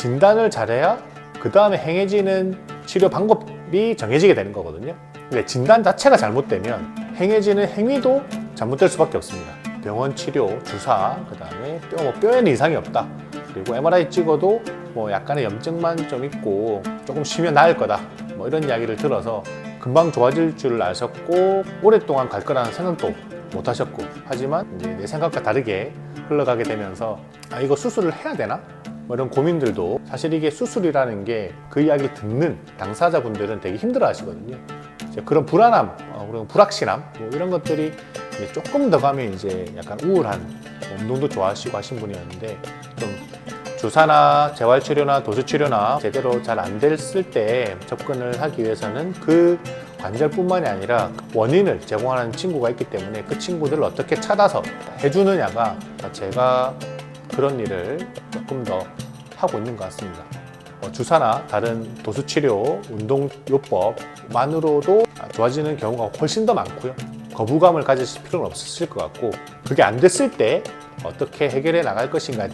진단을 잘해야 그 다음에 행해지는 치료 방법이 정해지게 되는 거거든요. 근데 진단 자체가 잘못되면 행해지는 행위도 잘못될 수밖에 없습니다. 병원 치료, 주사, 그 다음에 뼈, 뭐 뼈에는 이상이 없다. 그리고 MRI 찍어도 뭐 약간의 염증만 좀 있고 조금 쉬면 나을 거다. 뭐 이런 이야기를 들어서 금방 좋아질 줄 아셨고 오랫동안 갈 거라는 생각도 못 하셨고 하지만 이제 내 생각과 다르게 흘러가게 되면서 아 이거 수술을 해야 되나? 뭐 이런 고민들도 사실 이게 수술이라는 게 그 이야기 듣는 당사자분들은 되게 힘들어 하시거든요. 그런 불안함, 어, 그리고 불확실함 뭐 이런 것들이 조금 더 가면 이제 약간 우울한 뭐 운동도 좋아하시고 하신 분이었는데 좀 주사나 재활치료나 도수치료나 제대로 잘 안 됐을 때 접근을 하기 위해서는 그 관절뿐만이 아니라 원인을 제공하는 친구가 있기 때문에 그 친구들을 어떻게 찾아서 해주느냐가 제가 그런 일을 조금 더 하고 있는 것 같습니다. 어, 주사나 다른 도수치료, 운동요법만으로도 좋아지는 경우가 훨씬 더 많고요. 거부감을 가지실 필요는 없으실 것 같고 그게 안 됐을 때 어떻게 해결해 나갈 것인가에